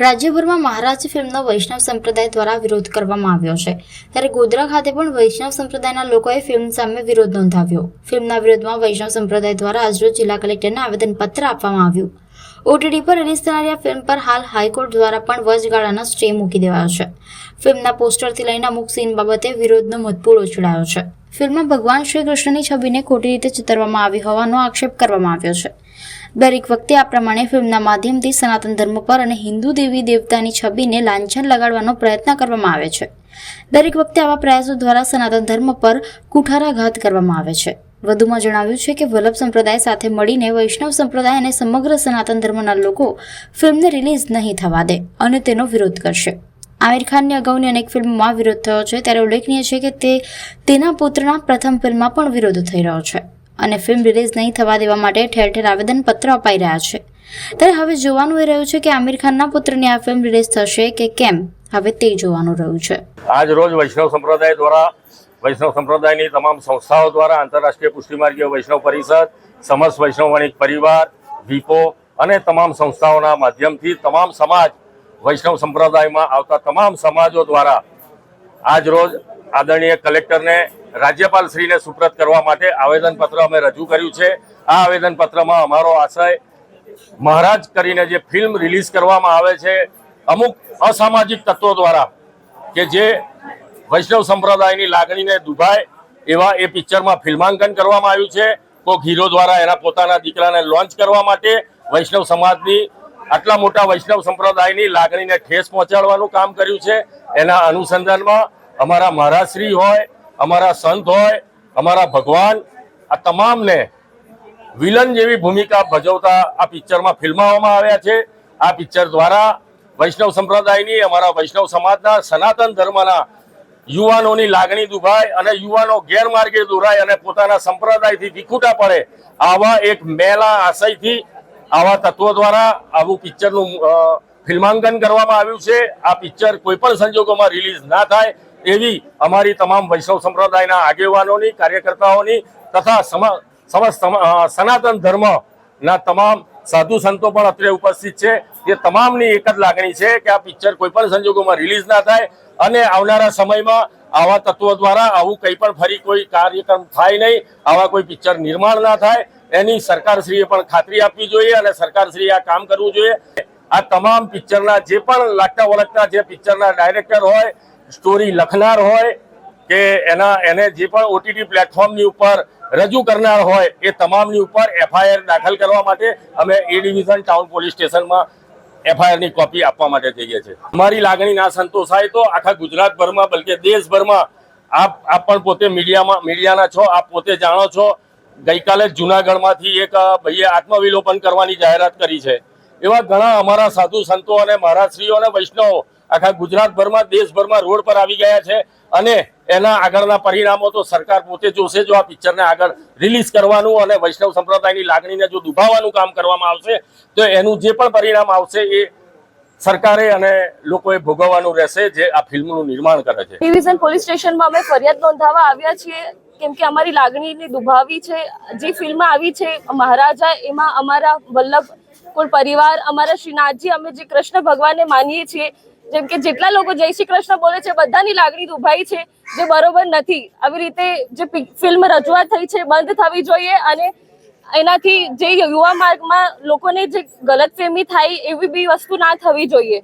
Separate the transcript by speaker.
Speaker 1: રાજ્યભરમાં મહારાજ ફિલ્મનો વૈષ્ણવ સંપ્રદાય દ્વારા વિરોધ કરવામાં આવ્યો છે. ત્યારે ગોધરા ખાતે પણ વૈષ્ણવ સંપ્રદાયના લોકોએ ફિલ્મ સામે વિરોધ નોંધાવ્યો. ફિલ્મના વિરોધમાં વૈષ્ણવ સંપ્રદાય દ્વારા આજરોજ જિલ્લા કલેક્ટરને આવેદનપત્ર આપવામાં આવ્યું. ઓટીટી પર રિલીઝ થનારી આ ફિલ્મ પર હાલ હાઈકોર્ટ દ્વારા પણ વચગાળાનો સ્ટે મૂકી દેવાયો છે. ફિલ્મના પોસ્ટરથી લઈને અમુક સીન બાબતે વિરોધનો મતપૂરો ઉછળાયો છે. ફિલ્મમાં ભગવાન શ્રી કૃષ્ણની છબીને ખોટી રીતે ચિતરવામાં આવી હોવાનો આક્ષેપ કરવામાં આવ્યો છે. દરેક વખતે આ પ્રમાણે ફિલ્મના માધ્યમથી સનાતન ધર્મ પર અને હિન્દુ દેવી દેવતાની છબીને લાંછન લગાડવાનો પ્રયત્ન કરવામાં આવે છે. દરેક વખતે આવા પ્રયાસો દ્વારા સનાતન ધર્મ પર કુઠારાઘાત કરવામાં આવે છે. વધુમાં જણાવ્યું છે કે વલ્લભ સંપ્રદાય સાથે મળીને વૈષ્ણવ સંપ્રદાય અને સમગ્ર સનાતન ધર્મના લોકો ફિલ્મને રિલીઝ નહીં થવા દે અને તેનો વિરોધ કરશે. આમિર ખાનની અગાઉની અનેક ફિલ્મોમાં વિરોધ થયો છે, ત્યારે ઉલ્લેખનીય છે કે તે તેના પુત્રના પ્રથમ ફિલ્મમાં પણ વિરોધ થઈ રહ્યો છે અને ફિલ્મ રિલીઝ નહીં થવા દેવા માટે ઠેર ઠેર આવેદનપત્ર અપાઈ રહ્યા છે. ત્યારે હવે જોવાનું એ રહ્યું છે કે આમિર ખાનના પુત્રની આ ફિલ્મ રિલીઝ થશે કે કેમ? હવે તે જોવાનું રહ્યું છે.
Speaker 2: આજ રોજ વૈષ્ણવ સંપ્રદાય દ્વારા વૈષ્ણવ સંપ્રદાયની તમામ સંસ્થાઓ દ્વારા આંતરરાષ્ટ્રીય પુષ્ટિમાર્ગીય વૈષ્ણવ પરિષદ સમસ્ત વૈષ્ણવ વણિક પરિવાર, વિપો અને તમામ સંસ્થાઓના માધ્યમથી તમામ સમાજ, વૈષ્ણવ સંપ્રદાયમાં આવતા તમામ સમાજો દ્વારા આજ રોજ આદરણીય કલેક્ટરને રાજ્યપાલ શ્રીને સુપ્રત કરવા માટે આવેદનપત્ર અમે રજૂ કર્યું છે. આ આવેદનપત્રમાં અમારો આશય, મહારાજ કરીને જે ફિલ્મ રિલીઝ કરવામાં આવે છે, અમુક અસામાજિક તત્વો દ્વારા કે જે વૈષ્ણવ સંપ્રદાયની લાગણીને દુભાય એવા એ પિક્ચરમાં ફિલ્માંકન કરવામાં આવ્યું છે. કોઈક હીરો દ્વારા એના પોતાના દીકરાને લોન્ચ કરવા માટે વૈષ્ણવ સમાજની આટલા મોટા વૈષ્ણવ સંપ્રદાયની લાગણીને ઠેસ પહોંચાડવાનું કામ કર્યું છે. એના અનુસંધાનમાં અમારા મહારાજશ્રી હોય, અમારા સંત હોય, અમારા ભગવાન, આ તમામને વિલન જેવી ભૂમિકા ભજવતા આ પિક્ચરમાં ફિલ્માવવામાં આવ્યા છે. આ પિક્ચર દ્વારા વૈષ્ણવ સંપ્રદાયની, અમારા વૈષ્ણવ સમાજના સનાતન ધર્મના યુવાનોની લાગણી દુભાય અને યુવાનો ગેરમાર્ગે દોરાય અને પોતાના સંપ્રદાયથી વિખૂટા પડે, આવા એક મેલા આશયથી, આવા તત્વો દ્વારા આવું પિક્ચરનું ફિલ્માંકન કરવામાં આવ્યું છે. આ પિક્ચર કોઈ પણ સંજોગોમાં રિલીઝ ના થાય એવી અમારી તમામ વૈષ્ણવ સંપ્રદાયના આગેવાનોની, કાર્યકર્તાઓની તથા સમ- સમસ્ત સનાતન ધર્મના તમામ સાધુ સંતો પણ અત્રે ઉપસ્થિત છે. એ તમામની એક જ લાગણી છે કે આ પિક્ચર કોઈ પણ સંજોગોમાં રિલીઝ ના થાય. અને આવનારા સમયમાં આવા તત્વો દ્વારા આવું કંઈ પણ ફરી કોઈ કાર્યક્રમ થાય નહીં, આવા કોઈ પિક્ચર નિર્માણ ના થાય, એની સરકારશ્રીએ પણ ખાતરી આપવી જોઈએ અને સરકારશ્રીએ આ કામ કરવું જોઈએ. આ તમામ પિક્ચરના જે પણ લાગતા વળગતા જે પિક્ચરના ડાયરેક્ટર હોય, સ્ટોરી લખનાર હોય, કે એના, એને જે પણ ઓટીટી પ્લેટફોર્મની ઉપર રજૂ કરનાર હોય, એ તમામની ઉપર એફઆઈઆર દાખલ કરવા માટે અમે એ ડિવિઝન ટાઉન પોલીસ સ્ટેશનમાં એફઆઈઆરની કોપી આપવા માટે જઈએ છીએ અમારી લાગણી ના સંતોષાય તો આખા ગુજરાતભરમાં, બલકે દેશભરમાં, આપ આપ પણ પોતે મીડિયામાં, મીડિયાના છો, આપ પોતે જાણો છો, ગઈકાલે જ જુનાગઢમાંથી એક ભાઈએ આત્મવિલોપન કરવાની જાહેરાત કરી છે. એવા ઘણા અમારા સાધુ સંતો અને મહારાજશ્રીઓ અને વૈષ્ણવો આખા ગુજરાતભરમાં, દેશભરમાં રોડ પર આવી ગયા છે અને એના આગળના પરિણામો તો સરકાર પોતે જોશે જો આ પિક્ચરને આગળ રિલીઝ કરવાનું અને વૈષ્ણવ સંપ્રદાયની લાગણીને જો દુભાવવાનું કામ કરવામાં આવશે, તો એનું જે પણ પરિણામ આવશે એ સરકારે અને લોકોએ ભોગવવાનું રહેશે જે આ ફિલ્મનું નિર્માણ કરે છે.
Speaker 3: ડિવિઝન પોલીસ સ્ટેશનમાં અમે ફરિયાદ નોંધાવવા આવ્યા છીએ, કેમ કે અમારી લાગણીની દુભાવી છે. જે ફિલ્મ આવી છે, મહારાજા, એમાં અમારા વલ્લભ કુળ પરિવાર, અમારા શ્રીનાથજી, અમે જે કૃષ્ણ ભગવાનને માનીએ છીએ જેમ કે જેટલા લોકો જય શ્રી કૃષ્ણ બોલે છે, બધાની લાગણી દુભાઈ છે, જે બરોબર નથી. આવી રીતે જે ફિલ્મ રજૂઆત થઈ છે, બંધ થવી જોઈએ અને એનાથી જે યુવા માર્ગમાં લોકોને જે ગલતફહેમી થાય એવી બી વસ્તુ ના થવી જોઈએ.